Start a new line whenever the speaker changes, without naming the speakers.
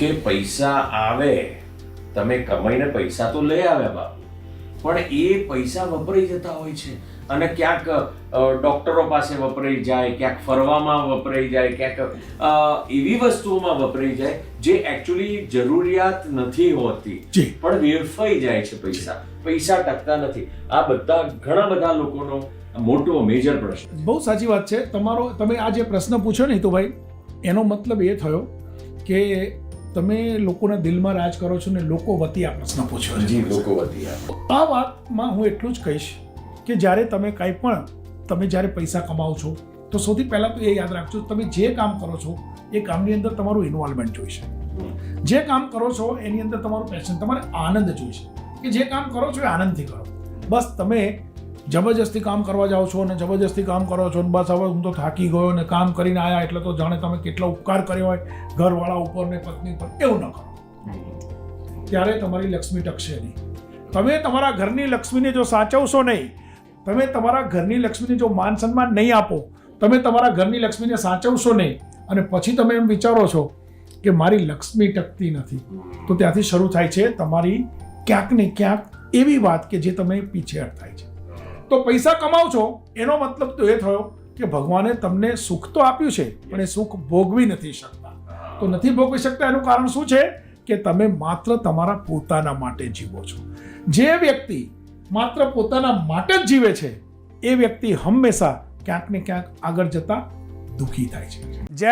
કે પૈસા આવે તમે કમાઈને પૈસા તો લઈ આવ્યા બાપુ. પણ એ પૈસા વપરાઈ જતા હોય છે. અને ક્યાંક ડૉક્ટરો પાસે વપરાઈ જાય ક્યાંક ફરવામાં વપરાઈ જાય ક્યાંક એવી વસ્તુઓમાં વપરાઈ જાય જે એકચ્યુઅલી જરૂરિયાત નથી હોતી. પણ વેરફાઈ જાય છે પૈસા. પૈસા ટકતા નથી. આ બધા ઘણા બધા લોકોનો મોટો મેજર પ્રશ્ન
બહુ સાચી વાત છે. તમારો તમે આ જે પ્રશ્ન પૂછ્યો ને ભાઈ એનો મતલબ એ થયો કે તમે લોકોના દિલમાં રાજ કરો છો ને લોકો વતી આ પ્રશ્ન પૂછ્યો છે.
જી લોકો વતી
આ વાતમાં હું એટલું જ કહીશ કે જ્યારે તમે કંઈ પણ તમે જ્યારે પૈસા કમાવો છો તો સૌથી પહેલાં તો એ યાદ રાખજો તમે જે કામ કરો છો એ કામની અંદર તમારું ઇન્વોલ્વમેન્ટ જોઈશે જે કામ કરો છો એની અંદર તમારું પેશન તમારે આનંદ જોઈશે કે જે કામ કરો છો એ આનંદથી કરો. બસ તમે જબરજસ્તી કામ કરવા જાઓ છો અને જબરજસ્તી કામ કરો છો અને બસ હવે હું તો થાકી ગયો ને કામ કરીને આવ્યા એટલે તો જાણે તમે કેટલો ઉપકાર કર્યો હોય ઘરવાળા ઉપર ને પત્ની પર એવું ન કરો. ત્યારે તમારી લક્ષ્મી ટકશે નહીં. તમે તમારા ઘરની લક્ષ્મીને જો સાચવશો નહીં, તમે તમારા ઘરની લક્ષ્મીને જો માન સન્માન નહીં આપો, તમે તમારા ઘરની લક્ષ્મીને સાચવશો નહીં અને પછી તમે એમ વિચારો છો કે મારી લક્ષ્મી ટકતી નથી, તો ત્યાંથી શરૂ થાય છે તમારી ક્યાંક ને ક્યાંક એવી વાત કે જે તમે પીછેહટ થાય છે. તો પૈસા કમાવ છો એનો મતલબ તો એ થયો કે ભગવાને તમને સુખ તો આપ્યું છે પણ એ સુખ ભોગવી નથી શકતા. તો નથી ભોગવી શકતા એનું કારણ શું છે? કે તમે માત્ર તમારા પોતાના માટે જીવો છો. જે વ્યક્તિ માત્ર પોતાના માટે જ જીવે છે એ વ્યક્તિ હંમેશા ક્યાંક ને ક્યાંક આગળ જતા દુઃખી થાય છે. જય